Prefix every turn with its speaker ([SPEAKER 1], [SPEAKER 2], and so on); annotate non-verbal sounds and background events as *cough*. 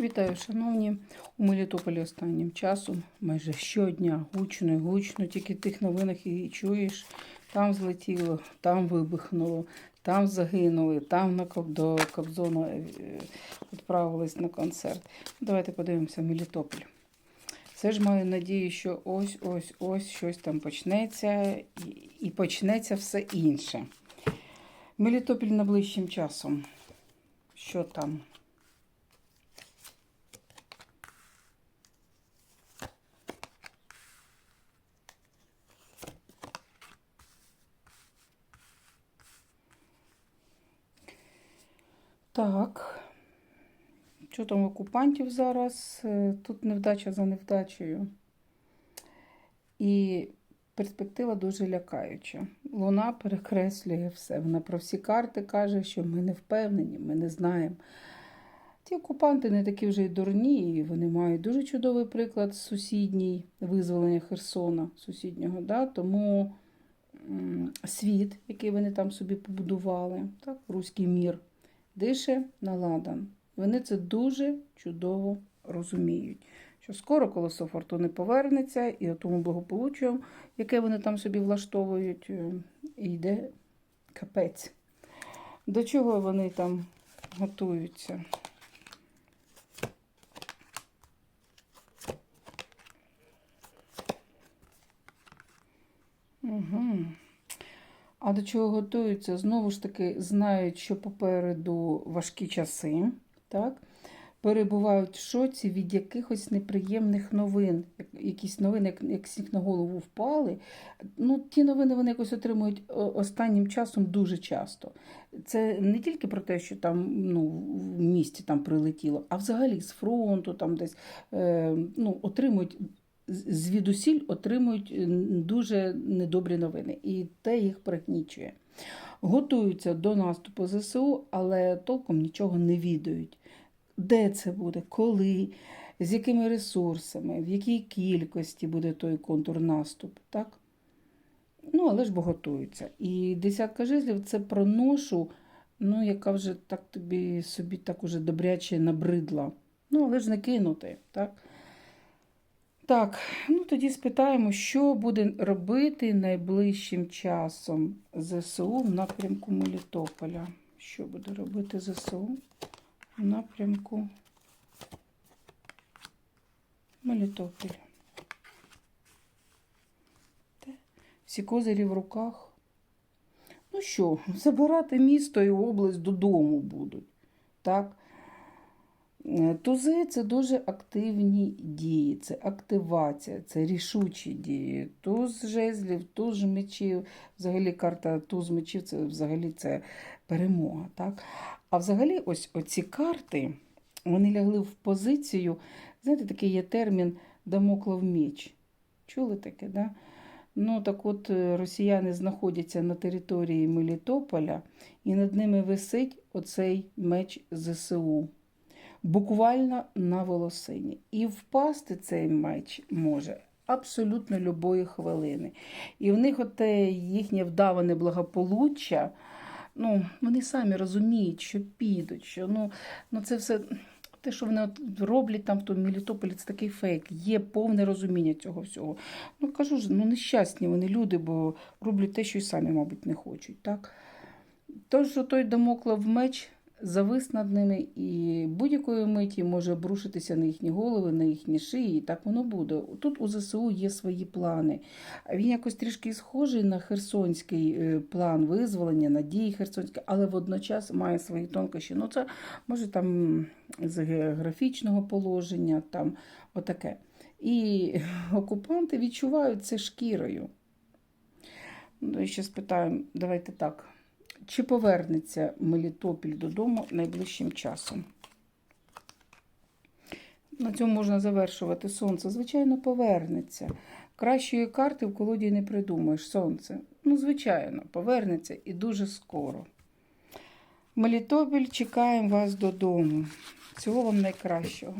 [SPEAKER 1] Вітаю, шановні. У Мелітополі останнім часом майже щодня гучно і гучно, тільки тих новинах і чуєш. Там злетіло, там вибухнуло, там загинули, там на до Кобзона е, відправились на концерт. Давайте подивимося Мелітополь. Все ж маю надію, що ось ось ось щось там почнеться і, почнеться все інше. Мелітополь найближчим часом. Що там? Так. Що там окупантів зараз? Е, Тут невдача за невдачею. І перспектива дуже лякаюча. Луна перекреслює все. Вона про всі карти каже, що ми не впевнені, ми не знаємо. Ті окупанти не такі вже й дурні, і вони мають дуже чудовий приклад сусідній визволення Херсона, сусіднього. Да? Тому світ, який вони там собі побудували, так? руський мір, дише наладан. Вони це дуже чудово розуміють. Що скоро колесо фортуни повернеться, і тому благополуччю, яке вони там собі влаштовують, е, йде капець. До чого вони там готуються? Угу. А до чого готуються? Знову ж таки, знають, що попереду важкі часи, так? перебувають в шоці від якихось неприємних новин. Якісь новини, як, сніг на голову впали. Ну, ті новини вони якось отримують останнім часом дуже часто. Це не тільки про те, що там ну, в місті там прилетіло, а взагалі з фронту там десь е, ну, отримують звідусіль отримують е, дуже недобрі новини, і те їх пригнічує. Готуються до наступу ЗСУ, але толком нічого не відають. Де це буде, коли, з якими ресурсами, в якій кількості буде той контрнаступ, так? Ну, але ж бо готуються. І десятка жезлів це про ношу, ну, яка вже так тобі собі так уже добряче набридла. Ну, але ж не кинути, так? Так, ну тоді спитаємо, що буде робити найближчим часом ЗСУ в напрямку Мелітополя. Що буде робити ЗСУ в напрямку Мелітополя? Всі козирі в руках. Ну що, забирати місто і область додому будуть. Так? Е, Тузи це дуже активні дії, це активація, це рішучі дії. Туз жезлів, туз мечів, взагалі карта туз мечів це взагалі це перемога. Так? А взагалі, ось оці карти вони лягли в позицію. Знаєте, такий є термін Дамоклов меч. Чули таке, да? Ну, так от е, росіяни знаходяться на території Мелітополя, і над ними висить оцей меч ЗСУ буквально на волосині. І впасти цей меч може абсолютно любої хвилини. І в них оте їхнє вдаване благополуччя, ну, вони самі розуміють, що підуть, що ну, ну це все. Те, що вони от роблять там в тому Мелітополі, це такий фейк. Є повне розуміння цього всього. Ну кажу ж, ну нещасні вони люди, бо роблять те, що й самі, мабуть, не хочуть. Так? Тож, той домоклав меч завис над ними і будь-якої миті може обрушитися на їхні голови, на їхні шиї, і так воно буде. Тут у ЗСУ є свої плани. Він якось трішки схожий на херсонський е, план визволення, надії херсонські, але водночас має свої тонкощі. Ну, це може там з географічного положення, там отаке. І *laughs* окупанти відчувають це шкірою. Ну, і ще спитаю, давайте так. Чи повернеться Мелітопіль додому найближчим часом? На цьому можна завершувати сонце. Звичайно, повернеться. Кращої карти в колоді не придумаєш сонце. Ну, звичайно, повернеться і дуже скоро. Мелітопіль, чекаємо вас додому. Всього вам найкращого.